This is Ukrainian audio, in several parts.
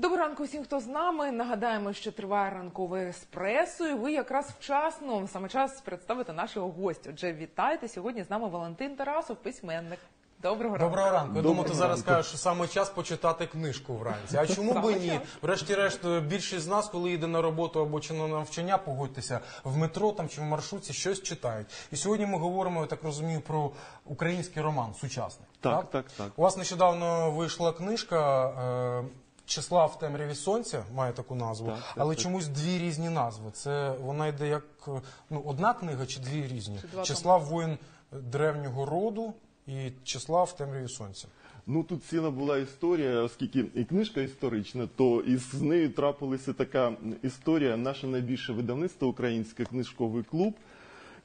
Доброго ранку всім, хто з нами. Нагадаємо, що триває ранкове еспресо, і ви якраз вчасно саме час представити нашого гостя. Отже, вітайте сьогодні. З нами Валентин Тарасов, письменник. Доброго ранку. Доброго ранку. Я думаю, ти зараз ранку. скажеш, що саме час почитати книжку вранці. А чому Саме би ні? Врешті-решт, більшість з нас, коли йде на роботу або чи на навчання, погодьтеся в метро там чи в маршрутці, щось читають. І сьогодні ми говоримо, я так розумію, про український роман сучасний. Так, так, так. У вас нещодавно вийшла книжка. Е- Числа в темряві сонця має таку назву, Так, так, але так. чомусь дві різні назви. Це вона йде як ну одна книга чи дві різні? Чи два Числа воїн древнього роду і числа в темряві сонця. Ну тут ціла була історія, оскільки і книжка історична, то із з нею трапилася така історія. Наше найбільше видавництво Український книжковий клуб,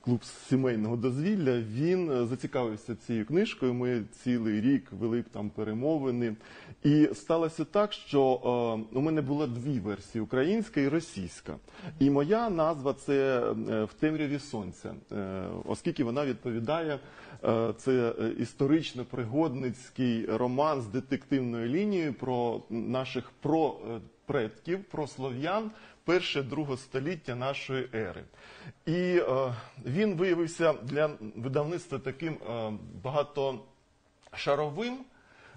клуб сімейного дозвілля. Він е, зацікавився цією книжкою. Ми цілий рік вели б там перемовини. І сталося так, що е, у мене було дві версії: українська і російська. І моя назва це е, в темряві сонця, е, оскільки вона відповідає. Е, Це е, історично-пригодницький роман з детективною лінією про наших про предків, про слов'ян перше друге століття нашої ери. І е, він виявився для видавництва таким е, багатошаровим.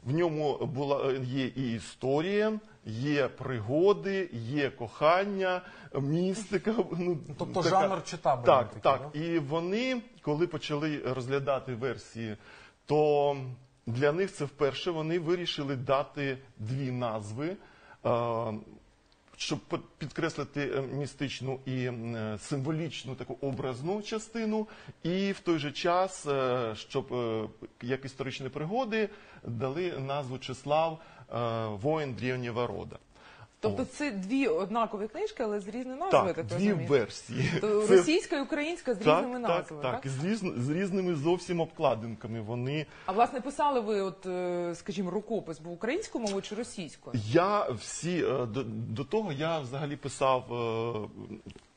В ньому була е, є і історія, є пригоди, є кохання, містика. Ну, тобто така- жанр читабельний Так, такий, так. да? І вони, коли почали розглядати версії, то для них це вперше вони вирішили дати дві назви. Щоб підкреслити е, містичну і е, символічну таку образну частину, і в той же час, е, щоб як історичні пригоди дали назву Числав воїн древнього рода. Тобто це дві однакові книжки, але з різною назвою, Так, так дві версії. То Це- Російська і українська з різними назвами, так, так, з, різн- з різними зовсім обкладинками. Вони А власне писали ви, от, е, скажімо, рукопис був українською мовою чи російською? я всі е, до, до того я взагалі писав е,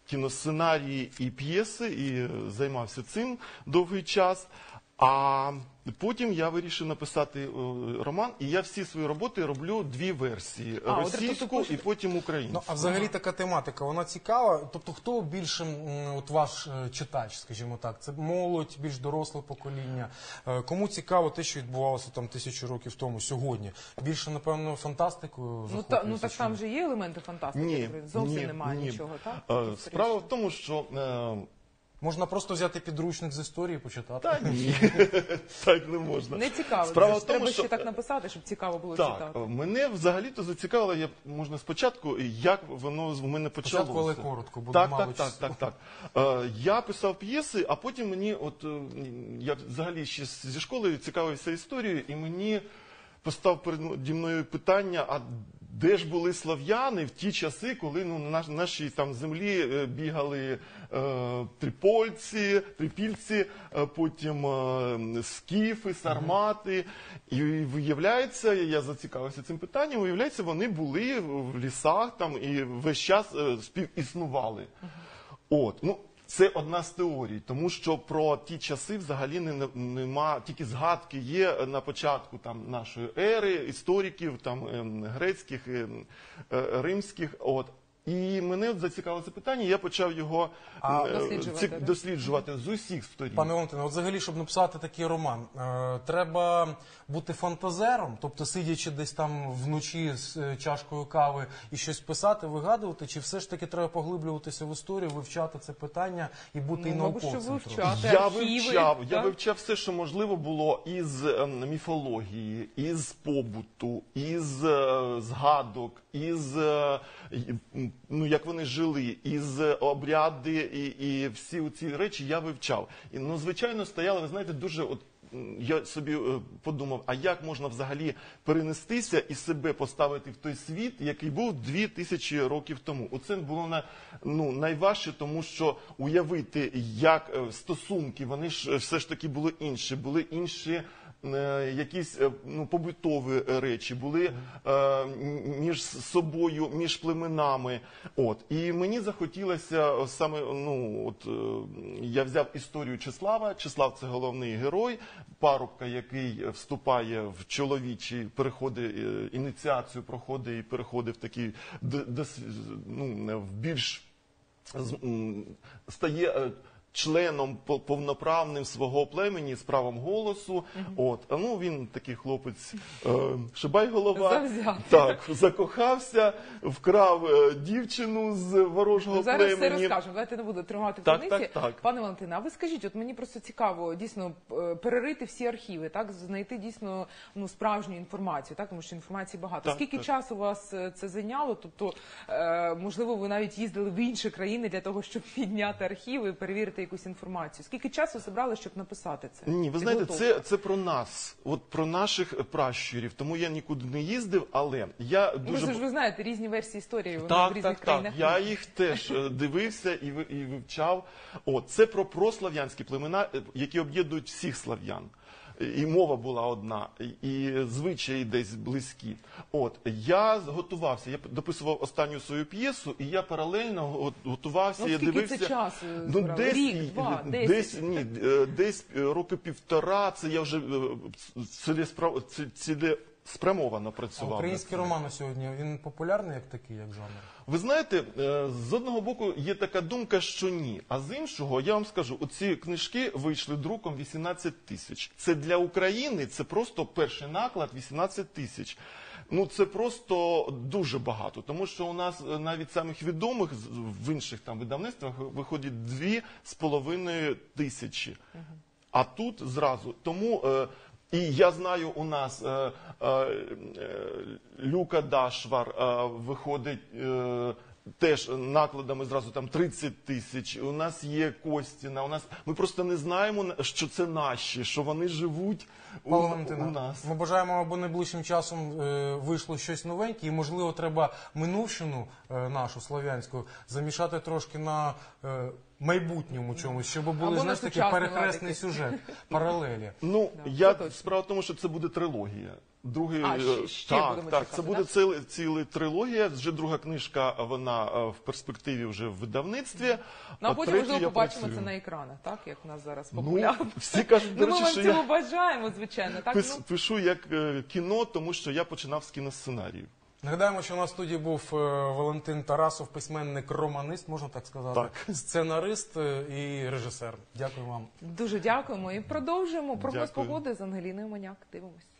кіносценарії і п'єси, і займався цим довгий час. А потім я вирішив написати е, роман, і я всі свої роботи роблю дві версії: А, російську пишете- і потім українську. Ну, а взагалі така тематика, вона цікава. Тобто, хто більше от ваш е, читач, скажімо так, це молодь, більш доросле покоління. Е, Кому цікаво те, що відбувалося там тисячу років тому, сьогодні? Більше, напевно, фантастикою Ну, та, ну так там же є елементи фантастики, Ні, зовсім ні, немає ні. нічого, так? Справа в тому, що е, Можна просто взяти підручник з історії і почитати. та ні, так не можна. Не цікаво. Справа в тому, Треба що- ще так написати, щоб цікаво було Так, читати. е, мене взагалі-то зацікавило, я можна спочатку, як воно в мене почалося. Спочатку, але коротко, бо, так, мабуть, так, так, так, так. Е, я писав п'єси, а потім мені, от е, я взагалі ще з- зі школи цікавився історією, і мені постав переді мною питання: а де ж були слав'яни в ті часи, коли ну, на нашій там землі е, бігали е, трипольці, трипільці, е, потім е, скіфи, сармати. І виявляється, я зацікавився цим питанням, виявляється, вони були в лісах там і весь час е, співіснували. От, ну. Це одна з теорій, тому що про ті часи взагалі не, не- нема, тільки згадки є на початку там нашої ери, істориків, там ем, грецьких, ем, е, римських. От. І мене зацікавило це питання, я почав його А, е, досліджувати, ці- да? досліджувати з усіх сторін. Пане Валентине, от взагалі, щоб написати такий роман, е, треба бути фантазером, тобто сидячи десь там вночі з е, чашкою кави і щось писати, вигадувати, чи все ж таки треба поглиблюватися в історію, вивчати це питання і бути і Ну, мабуть, що науковцем. трохи? Я архіви, вивчав, я так? вивчав все, що можливо було із ем, міфології, із побуту, із е, згадок, із е, й- м, ну як вони жили, із е, обряди і, і всі ці речі я вивчав. І ну, звичайно, стояло, ви знаєте, дуже от. Я собі е, подумав, а як можна взагалі перенестися і себе поставити в той світ, який був дві тисячі років тому? Оце було на ну найважче, тому що уявити, як е, стосунки, вони ж все ж таки були інші, були інші якісь е, ну, побутові е, речі, були е, між собою, між племенами. От. І мені захотілося е, саме, ну, от, е, я взяв історію Числава. Числав це головний герой, парубка, який вступає в чоловічі, переходить е, ініціацію, проходить і переходить в дос- ну, в більш стає е, членом по- повноправним свого племені з правом голосу. От, а ну він такий хлопець, е, шибай голова. Завзятий. Так, закохався, вкрав е, дівчину з ворожого Зараз все племені. розкажемо. Давайте не буду тримати в Так, таємниці. так, так. Пане Валентине, а ви скажіть, от мені просто цікаво дійсно е, перерити всі архіви, так знайти дійсно ну справжню інформацію, так тому що інформації багато. Так, Скільки так. часу вас е, це зайняло? Тобто, е, можливо, ви навіть їздили в інші країни для того, щоб підняти архіви і перевірити якусь інформацію. Скільки часу зібрали, щоб написати це? Ні, ви знаєте, це, це про нас, от про наших пращурів. Тому я нікуди не їздив, але я Ну, дуже ви ж ви знаєте різні версії історії. Вони в різних так, країнах. так. Я їх теж е, дивився і, ви- і вивчав. О, це про прослав'янські племена, е, які об'єднують всіх слав'ян. І мова була одна, і- звичаї десь близькі. От я готувався, я дописував останню свою п'єсу, і я паралельно готувався. Ну, я дивився це часу ну, десь, Рік, два, десь десь ні, е, десь е, роки півтора. Це я вже е, цілеспра- А працював. над Український цим. роман на сьогодні він популярний як такий, як жанр. Ви знаєте, е, з одного боку є така думка, що ні. А з іншого, я вам скажу, оці книжки вийшли друком 18 тисяч. Це для України, це просто перший наклад 18 тисяч. Ну це просто дуже багато, тому що у нас е, навіть самих відомих в інших там видавництвах виходить дві з половиною тисячі. А тут зразу. Тому е, і я знаю, у нас е, е, е, Люка Дашвар е, виходить. Е, Теж накладами зразу там 30 тисяч. У нас є Костіна. У нас ми просто не знаємо, що це наші, що вони живуть у, у нас. ми бажаємо, аби найближчим часом е, вийшло щось новеньке, і можливо треба минувщину е, нашу слов'янську замішати трошки на е, майбутньому чомусь, щоб були Або на знаєш такі перехресний лад сюжет, паралелі. Ну я справа в тому, що це буде трилогія. Другий А, е, ще- ще так, будемо так, чекати, це буде да? ціла ціла трилогія. Вже друга книжка, вона е, в перспективі вже в видавництві. Ну, а От потім, третю можливо, я побачимо працюю. це на екранах, так як в нас зараз Ну, популярно. всі кажуть, до Ну, ми речі, вам що цього я бажаємо, звичайно. Так, пис- ну, пишу як е, кіно, тому що я починав з кіносценарію. Нагадаємо, що у нас в студії був е, Валентин Тарасов, письменник, романист, можна так сказати, Так. сценарист е, і режисер. Дякую вам. дуже дякуємо і продовжуємо прогноз погоди з Ангеліною Маняк. Дивимось.